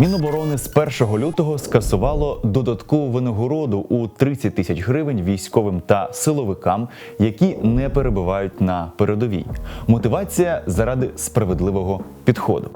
Міноборони з 1 лютого скасувало додаткову винагороду у 30 тисяч гривень військовим та силовикам, які не перебувають на передовій. Мотивація заради справедливого підходу.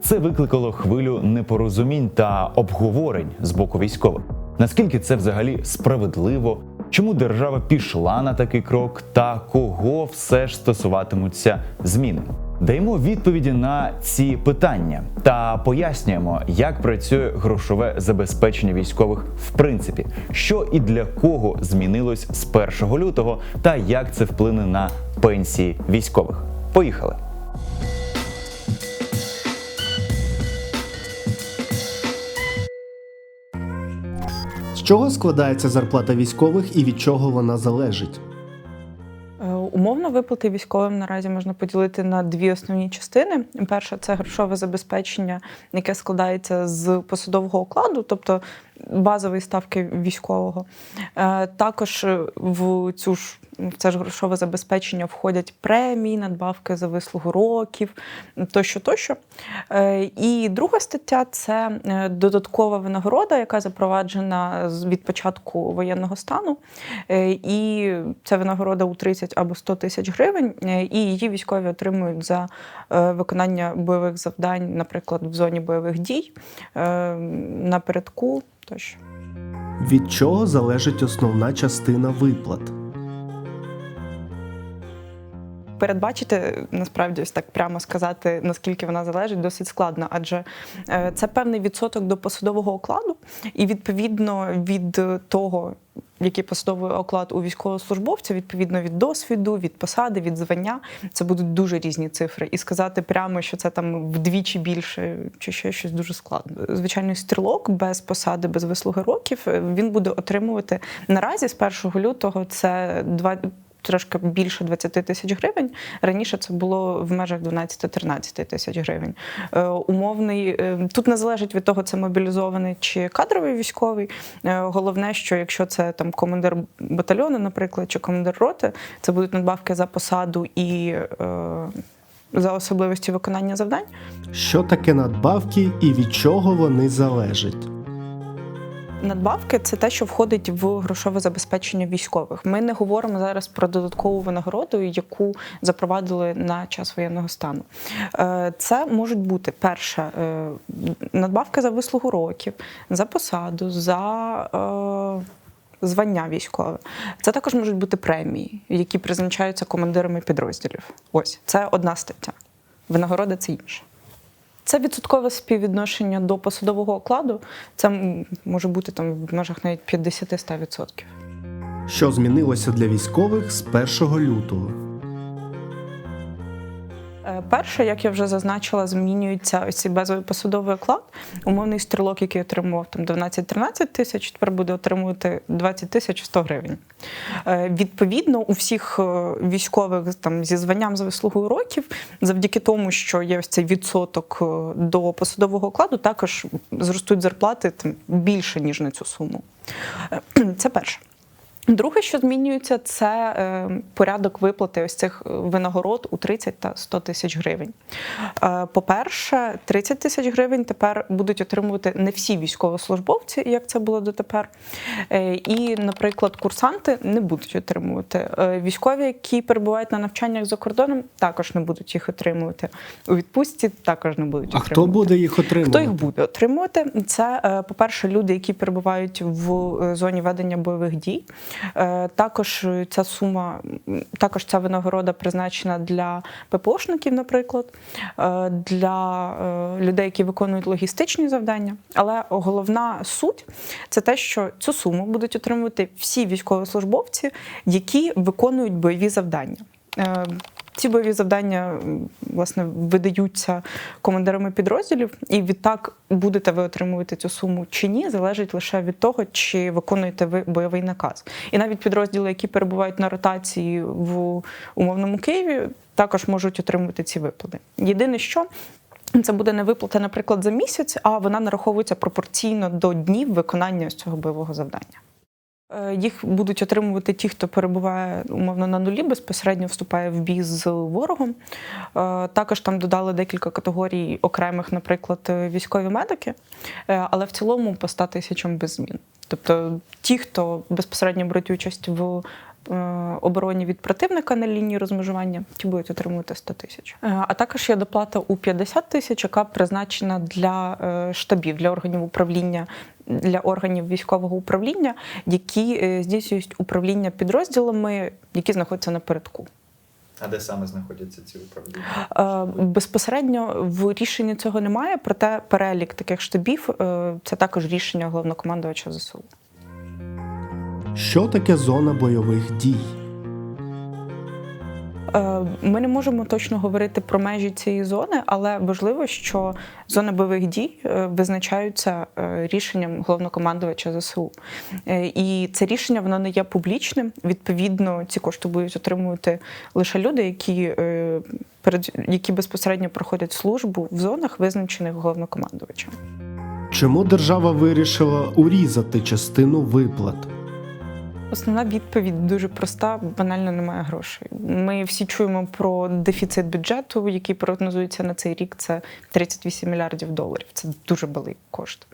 Це викликало хвилю непорозумінь та обговорень з боку військових. Наскільки це взагалі справедливо? Чому держава пішла на такий крок та кого все ж стосуватимуться зміни? Даємо відповіді на ці питання та пояснюємо, як працює грошове забезпечення військових в принципі, що і для кого змінилось з 1 лютого, та як це вплине на пенсії військових. Поїхали! З чого складається зарплата військових і від чого вона залежить? Умовно виплати військовим наразі можна поділити на дві основні частини. Перша це грошове забезпечення, яке складається з посадового окладу, тобто базової ставки військового. Е, Також в цю ж в це ж грошове забезпечення входять премії, надбавки за вислугу років, тощо, тощо. Е, І друга стаття це е, додаткова винагорода, яка запроваджена від початку воєнного стану. І це винагорода у 30 або 100 тисяч гривень, і її військові отримують за виконання бойових завдань, наприклад, в зоні бойових дій, напередку тощо. Від чого залежить основна частина виплат? Передбачити насправді ось так прямо сказати, наскільки вона залежить, досить складно, адже е, це певний відсоток до посадового окладу, і відповідно від того, який посадовий оклад у військовослужбовця, відповідно від досвіду, від посади, від звання, це будуть дуже різні цифри. І сказати прямо, що це там вдвічі більше, чи ще щось дуже складно. Звичайно, стрілок без посади, без вислуги років, е, він буде отримувати наразі з 1 лютого це два трошки більше 20 тисяч гривень. Раніше це було в межах 12-13 тисяч гривень. Е, умовний е, тут не залежить від того, це мобілізований чи кадровий військовий. Е, головне, що якщо це там командир батальйону, наприклад, чи командир роти, це будуть надбавки за посаду і за особливості виконання завдань. Що таке надбавки і від чого вони залежать? Надбавки це те, що входить в грошове забезпечення військових. Ми не говоримо зараз про додаткову винагороду, яку запровадили на час воєнного стану. Е, Це можуть бути перше е, надбавки за вислугу років, за посаду, за е, звання військове. Це також можуть бути премії, які призначаються командирами підрозділів. Ось це одна стаття. Винагорода це інша. Це відсоткове співвідношення до посадового окладу. Це може бути там в межах навіть 50-100%. Що змінилося для військових з 1 лютого? Е, Перше, як я вже зазначила, змінюється ось цей базовий посадовий оклад. Умовний стрілок, який отримував там 12-13 тисяч, тепер буде отримувати 20 тисяч 100 гривень. Е, Відповідно, у всіх е, військових там зі званням за вислугою років, завдяки тому, що є ось цей відсоток до посадового окладу, також зростуть зарплати там більше ніж на цю суму. Це перше. Друге, що змінюється, це е, порядок виплати ось цих винагород у 30 та 100 тисяч гривень. Е, по-перше, 30 тисяч гривень тепер будуть отримувати не всі військовослужбовці, як це було дотепер. Е, і, наприклад, курсанти не будуть отримувати. Е, військові, які перебувають на навчаннях за кордоном, також не будуть їх отримувати. У відпустці також не будуть А хто буде їх отримувати? Хто їх буде отримувати? Це, е, по-перше, люди, які перебувають в е, зоні ведення бойових дій. Е, Також ця сума, також ця винагорода призначена для ППОшників, наприклад, е, для е, людей, які виконують логістичні завдання. Але головна суть це те, що цю суму будуть отримувати всі військовослужбовці, які виконують бойові завдання. Ці бойові завдання власне видаються командирами підрозділів, і відтак будете ви отримувати цю суму чи ні, залежить лише від того, чи виконуєте ви бойовий наказ. І навіть підрозділи, які перебувають на ротації в умовному Києві, також можуть отримувати ці виплати. Єдине, що це буде не виплата, наприклад, за місяць, а вона нараховується пропорційно до днів виконання цього бойового завдання. Е, Їх будуть отримувати ті, хто перебуває умовно на нулі, безпосередньо вступає в бій з ворогом. Е, Також там додали декілька категорій окремих, наприклад, е, військові медики, але в цілому по 100 тисячам без змін. Тобто ті, хто безпосередньо беруть участь в обороні від противника на лінії розмежування, ті будуть отримувати 100 тисяч. Е, А також є доплата у 50 тисяч, яка призначена для е, штабів, для органів управління. Для органів військового управління, які е, здійснюють управління підрозділами, які знаходяться напередку. А де саме знаходяться ці управління? Е, Безпосередньо в рішенні цього немає, проте перелік таких штабів е, це також рішення головнокомандувача ЗСУ. Що таке зона бойових дій? Е, Ми не можемо точно говорити про межі цієї зони, але важливо, що зони бойових дій е, визначаються е, рішенням головнокомандувача ЗСУ. І це рішення воно не є публічним. Відповідно, ці кошти будуть отримувати лише люди, які, які безпосередньо проходять службу в зонах, визначених головнокомандувачем. Чому держава вирішила урізати частину виплат? Основна відповідь дуже проста: банально немає грошей. Ми всі чуємо про дефіцит бюджету, який прогнозується на цей рік. Це 38 мільярдів доларів. Це дуже великий кошт.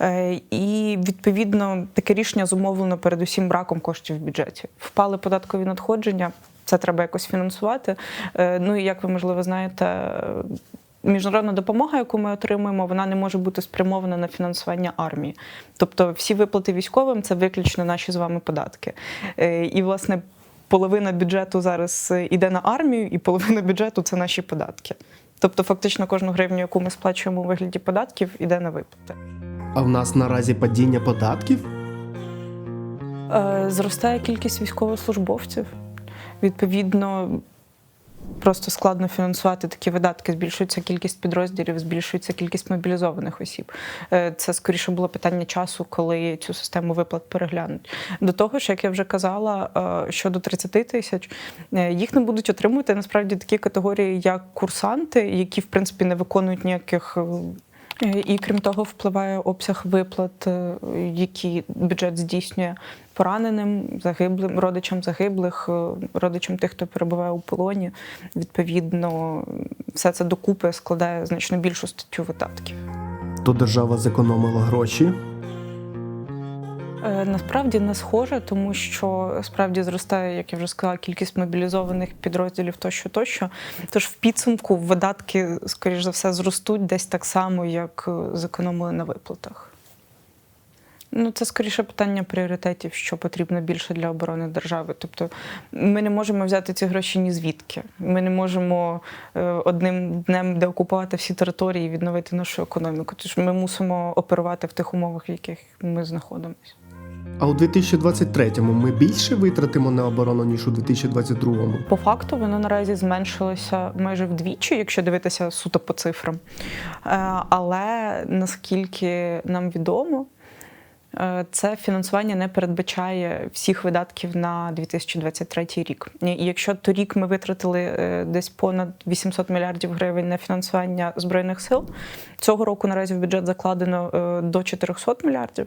Е, І відповідно таке рішення зумовлено передусім браком коштів в бюджеті. Впали податкові надходження. Це треба якось фінансувати. Е, Ну і як ви можливо знаєте, міжнародна допомога, яку ми отримуємо, вона не може бути спрямована на фінансування армії. Тобто, всі виплати військовим це виключно наші з вами податки. Е, І, власне, половина бюджету зараз іде на армію, і половина бюджету це наші податки. Тобто, фактично, кожну гривню, яку ми сплачуємо у вигляді податків, іде на виплати. А в нас наразі падіння податків? Е, Зростає кількість військовослужбовців. Відповідно, просто складно фінансувати такі видатки. Збільшується кількість підрозділів, збільшується кількість мобілізованих осіб. Е, Це скоріше було питання часу, коли цю систему виплат переглянуть. До того ж, як я вже казала, е, щодо 30 тисяч, е, їх не будуть отримувати насправді такі категорії, як курсанти, які в принципі не виконують ніяких. І крім того, впливає обсяг виплат, е, які бюджет здійснює пораненим, загиблим, родичам загиблих, е, родичам тих, хто перебуває у полоні. Відповідно, все це докупи складає значно більшу статтю видатків. То держава зекономила гроші. Е, Насправді не схоже, тому що справді зростає, як я вже сказала, кількість мобілізованих підрозділів тощо, тощо. Тож в підсумку видатки, скоріш за все, зростуть десь так само, як е, зекономили на виплатах. Ну, це скоріше питання пріоритетів, що потрібно більше для оборони держави. Тобто ми не можемо взяти ці гроші ні звідки. Ми не можемо е, одним днем деокупувати всі території і відновити нашу економіку. Тож ми мусимо оперувати в тих умовах, в яких ми знаходимося. А у 2023-му ми більше витратимо на оборону, ніж у 2022-му. По факту воно наразі зменшилося майже вдвічі, якщо дивитися суто по цифрам. Е, Але наскільки нам відомо, це фінансування не передбачає всіх видатків на 2023 рік. І якщо торік ми витратили е, десь понад 800 мільярдів гривень на фінансування збройних сил, цього року наразі в бюджет закладено е, до 400 мільярдів.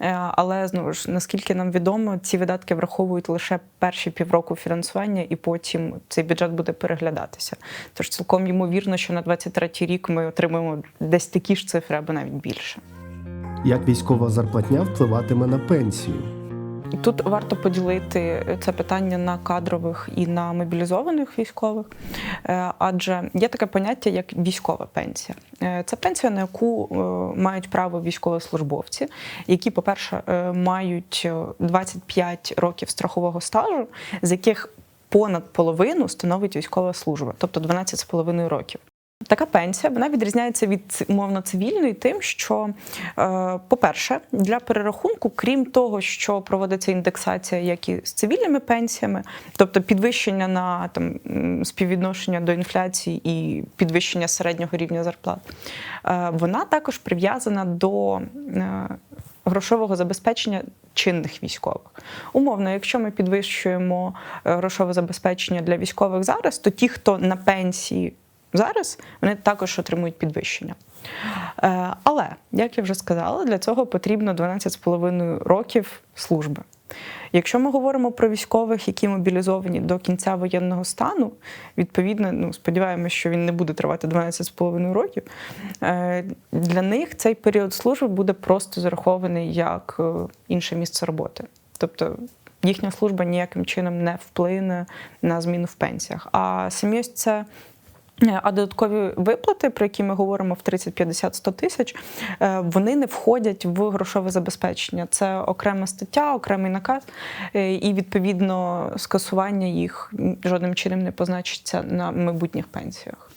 Е, Але знову ж наскільки нам відомо, ці видатки враховують лише перші півроку фінансування, і потім цей бюджет буде переглядатися. Тож цілком ймовірно, що на 23 рік ми отримаємо десь такі ж цифри або навіть більше. Як військова зарплатня впливатиме на пенсію? Тут варто поділити це питання на кадрових і на мобілізованих військових, Е, адже є таке поняття як військова пенсія. Е, Це пенсія, на яку е, мають право військовослужбовці, які, по-перше, мають е, 25 років страхового стажу, з яких понад половину становить військова служба, тобто 12,5 років. Така пенсія вона відрізняється від умовно цивільної тим, що, е, по-перше, для перерахунку, крім того, що проводиться індексація, як і з цивільними пенсіями, тобто підвищення на там співвідношення до інфляції і підвищення середнього рівня зарплат, е, вона також прив'язана до е, грошового забезпечення чинних військових. Умовно, якщо ми підвищуємо грошове забезпечення для військових зараз, то ті, хто на пенсії зараз, вони також отримують підвищення. Е, Але, як я вже сказала, для цього потрібно 12,5 років служби. Якщо ми говоримо про військових, які мобілізовані до кінця воєнного стану, відповідно, ну сподіваємося, що він не буде тривати 12,5 років. е, Для них цей період служби буде просто зарахований як е, інше місце роботи. Тобто їхня служба ніяким чином не вплине на зміну в пенсіях. А самі ось це. Е, А додаткові виплати, про які ми говоримо в 30, 50, 100 тисяч, е, вони не входять в грошове забезпечення. Це окрема стаття, окремий наказ, е, і відповідно скасування їх жодним чином не позначиться на майбутніх пенсіях.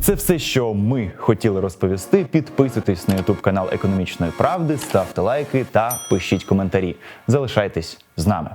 Це все, що ми хотіли розповісти. Підписуйтесь на YouTube канал Економічної правди, ставте лайки та пишіть коментарі. Залишайтесь з нами.